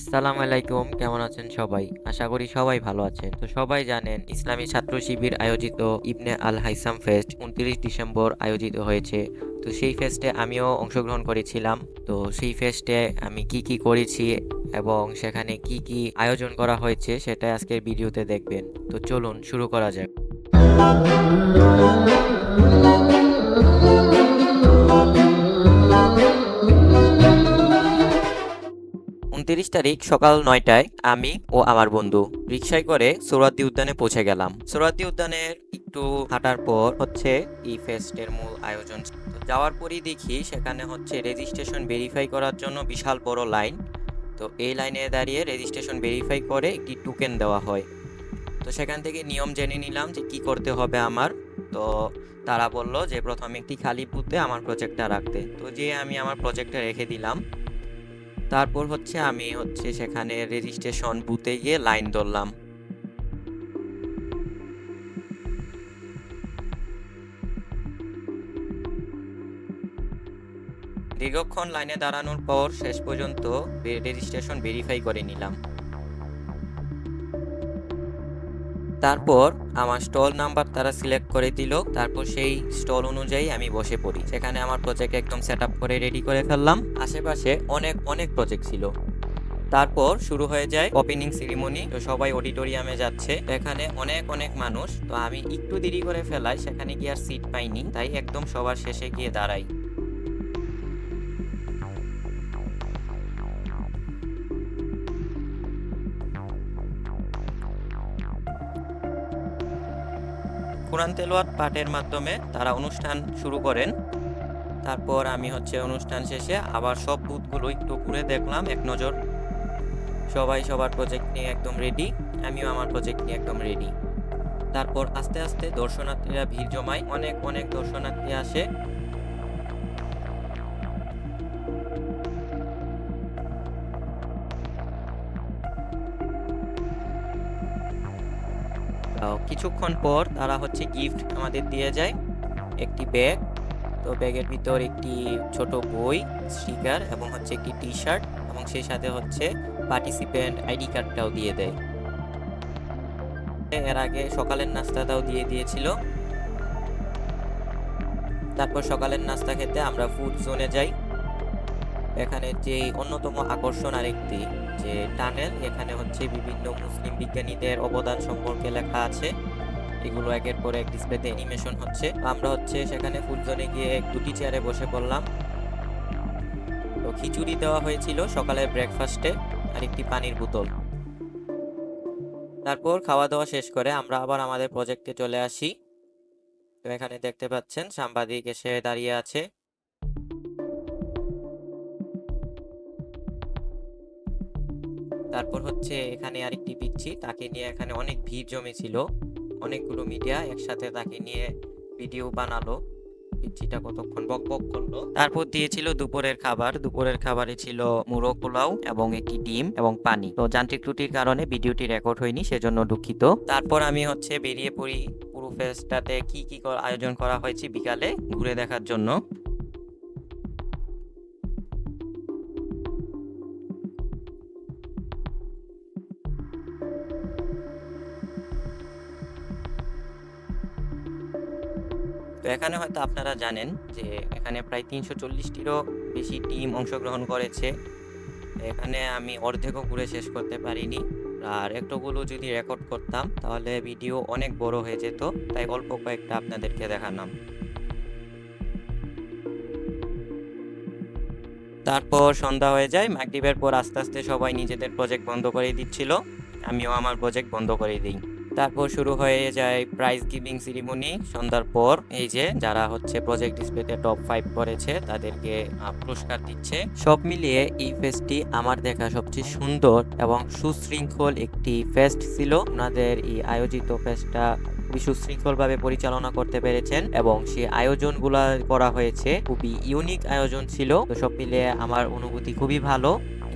আসসালামু আলাইকুম, কেমন আছেন সবাই? আশা করি সবাই ভালো আছেন। তো সবাই জানেন, ইসলামী ছাত্র শিবির আয়োজিত ইবনে আল হাইসাম ফেস্ট উনত্রিশ ডিসেম্বর আয়োজিত হয়েছে। তো সেই ফেস্টে আমিও অংশগ্রহণ করেছিলাম। তো সেই ফেস্টে আমি কি কি করেছি এবং সেখানে কি কি আয়োজন করা হয়েছে সেটা আজকের ভিডিওতে দেখবেন। তো চলুন, শুরু করা যাক। তারিখ সকাল নয়টায় আমি ও আমার বন্ধু রিক্সায় করে সোরাদ্দি উদ্যানে পৌঁছে গেলাম। সোরাদ্দি উদ্যানের একটু হাঁটার পর হচ্ছে ই ফেস্টের মূল আয়োজন। যাওয়ার পরই দেখি সেখানে হচ্ছে রেজিস্ট্রেশন ভেরিফাই করার জন্য বিশাল বড় লাইন তো এই লাইনে দাঁড়িয়ে রেজিস্ট্রেশন ভেরিফাই করে একটি টোকেন দেওয়া হয়। তো সেখান থেকে নিয়ম জেনে নিলাম যে কি করতে হবে আমার। তো তারা বলল যে প্রথমে একটি খালি বুথে আমার প্রজেক্টটা রাখতে। তো যে আমি আমার প্রজেক্টটা রেখে দিলাম। তারপর হচ্ছে আমি হচ্ছে সেখানে রেজিস্ট্রেশন বুথে গিয়ে লাইন ধরলাম। দীর্ঘক্ষণ লাইনে দাঁড়ানোর পর শেষ পর্যন্ত রেজিস্ট্রেশন ভেরিফাই করে নিলাম। তারপর আমার স্টল নাম্বার তারা সিলেক্ট করে দিল। তারপর সেই স্টল অনুযায়ী আমি বসে পড়ি। সেখানে আমার প্রজেক্ট একদম সেট করে রেডি করে ফেললাম। আশেপাশে অনেক অনেক প্রজেক্ট ছিল। তারপর শুরু হয়ে যায় ওপেনিং সেরিমনি তো সবাই অডিটোরিয়ামে যাচ্ছে। এখানে অনেক অনেক মানুষ। তো আমি একটু দেরি করে ফেলাই। সেখানে গিয়ে আর সিট পাইনি। তাই একদম সবার শেষে গিয়ে দাঁড়াই। কোরআন তেলোয়াত পাঠের মাধ্যমে তারা অনুষ্ঠান শুরু করেন। তারপর আমি হচ্ছে অনুষ্ঠান শেষে আবার সব বুথগুলো একটু ঘুরে দেখলাম, এক নজর। সবাই সবার প্রজেক্ট নিয়ে একদম রেডি আমিও আমার প্রজেক্ট নিয়ে একদম রেডি তারপর আস্তে আস্তে দর্শনার্থীরা ভিড় জমায়, অনেক অনেক দর্শনার্থী আসে। কিছুক্ষণ পর তারা হচ্ছে গিফট আমাদের দিয়ে যায়। একটি ব্যাগ তো ব্যাগের ভিতর একটি ছোট বই স্টিকার এবং হচ্ছে একটি টি শার্ট এবং সেই সাথে হচ্ছে পার্টিসিপেন্ট আইডি কার্ডটাও দিয়ে দেয়। এর আগে সকালের নাস্তাটাও দিয়ে দিয়েছিল। তারপর সকালের নাস্তা খেতে আমরা ফুড জোনে যাই। এখানে যে অন্যতম আকর্ষণ আরেকটি, যে টানেল, এখানে হচ্ছে বিভিন্ন মুসলিম বিজ্ঞানীদের অবদান সম্পর্কে লেখা আছে। এগুলো একের পর এক ডিসপ্লেতে অ্যানিমেশন হচ্ছে। আমরা হচ্ছে সেখানে ফুলজনে গিয়ে দুটি চেয়ারে বসে পড়লাম। তো খিচুড়ি দেওয়া হয়েছিল সকালের ব্রেকফাস্টে আর একটি পানির বোতল। তারপর খাওয়া দাওয়া শেষ করে আমরা আবার আমাদের প্রজেক্টে চলে আসি। তো এখানে দেখতে পাচ্ছেন সাংবাদিক এসে দাঁড়িয়ে আছে। তারপর হচ্ছে এখানে আরেকটি পিচ্ছি, তাকে নিয়ে এখানে অনেক ভিড় জমেছিল। অনেকগুলো মিডিয়া একসাথে তাকে নিয়ে ভিডিও বানালো। পিচ্ছিটা কতক্ষণ বক বক করল? তারপর দিয়েছিল দুপুরের খাবার। দুপুরের খাবারে ছিল মুরো পোলাও এবং একটি ডিম এবং পানি। তো যান্ত্রিক ত্রুটির কারণে ভিডিওটি রেকর্ড হয়নি, সেজন্য দুঃখিত। তারপর আমি হচ্ছে বেরিয়ে পড়ি পুরো ফেস্টটাতে কি কি আয়োজন করা হয়েছে বিকালে ঘুরে দেখার জন্য। তো এখানে হয়তো আপনারা জানেন যে এখানে প্রায় তিনশো চল্লিশটিরও বেশি টিম অংশগ্রহণ করেছে। এখানে আমি অর্ধেকও ঘুরে শেষ করতে পারিনি। আর একটুগুলো যদি রেকর্ড করতাম, তাহলে ভিডিও অনেক বড় হয়ে যেত। তাই অল্প কয়েকটা আপনাদেরকে দেখালাম। তারপর সন্ধ্যা হয়ে যায় মাগরিবের পর আস্তে আস্তে সবাই নিজেদের প্রজেক্ট বন্ধ করে দিচ্ছিল। আমিও আমার প্রজেক্ট বন্ধ করে দিই। তারপর শুরু হয়ে যায় প্রাইজ গিভিং সিরিমনি সন্ধ্যার পর এই যে যারা হচ্ছে প্রজেক্ট ডিসপ্লেতে টপ ফাইভ করেছে, তাদেরকে পুরস্কার দিচ্ছে। সব মিলিয়ে এই ফেস্টটি আমার দেখা সবচেয়ে সুন্দর এবং সুশৃঙ্খল একটি ফেস্ট ছিল। ওনাদের এই আয়োজিত ফেস্টটা খুবই সুশৃঙ্খলভাবে পরিচালনা করতে পেরেছেন এবং সেই আয়োজনগুলা করা হয়েছে। খুবই ইউনিক আয়োজন ছিল। সব মিলিয়ে আমার অনুভূতি খুবই ভালো।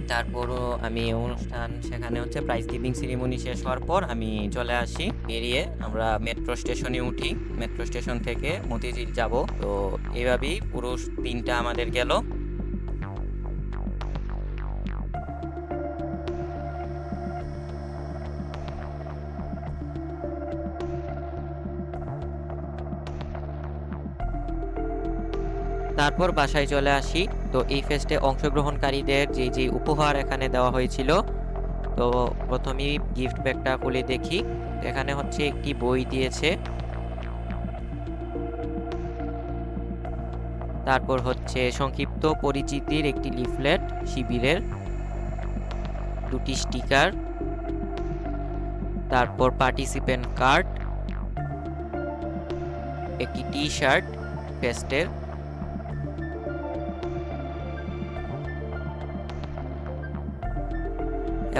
তারপরও আমি অনুষ্ঠান সেখানে হচ্ছে প্রাইজ গিভিং সিরিমনি শেষ হওয়ার পর আমি চলে আসি। বেরিয়ে আমরা মেট্রো স্টেশনে উঠি। মেট্রো স্টেশন থেকে মতিঝিল যাব। তো এভাবেই পুরো দিনটা আমাদের গেল। তারপর বাসায় চলে আসি। তো এই ফেস্টে অংশগ্রহণকারীদের যে যে উপহার এখানে দেওয়া হয়েছিল, তো প্রথমেই গিফট ব্যাগটা খুলে দেখি। এখানে হচ্ছে একটি বই দিয়েছে। তারপর হচ্ছে সংক্ষিপ্ত পরিচিতির একটি লিফলেট, শিবিরের দুটি স্টিকার, তারপর পার্টিসিপেন্ট কার্ড একটি টি শার্ট ফেস্টের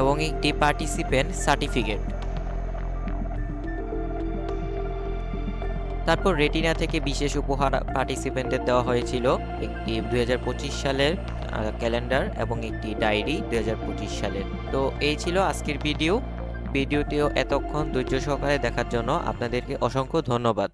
এবং একটি পার্টিসিপেন্ট সার্টিফিকেট তারপর রেটিনা থেকে বিশেষ উপহার পার্টিসিপেন্টদের দেওয়া হয়েছিল একটি দু হাজার পঁচিশ সালের ক্যালেন্ডার এবং একটি ডায়েরি দু হাজার পঁচিশ সালের। তো এই ছিল আজকের ভিডিও ভিডিওটিও এতক্ষণ ধৈর্য সহকারে দেখার জন্য আপনাদেরকে অসংখ্য ধন্যবাদ।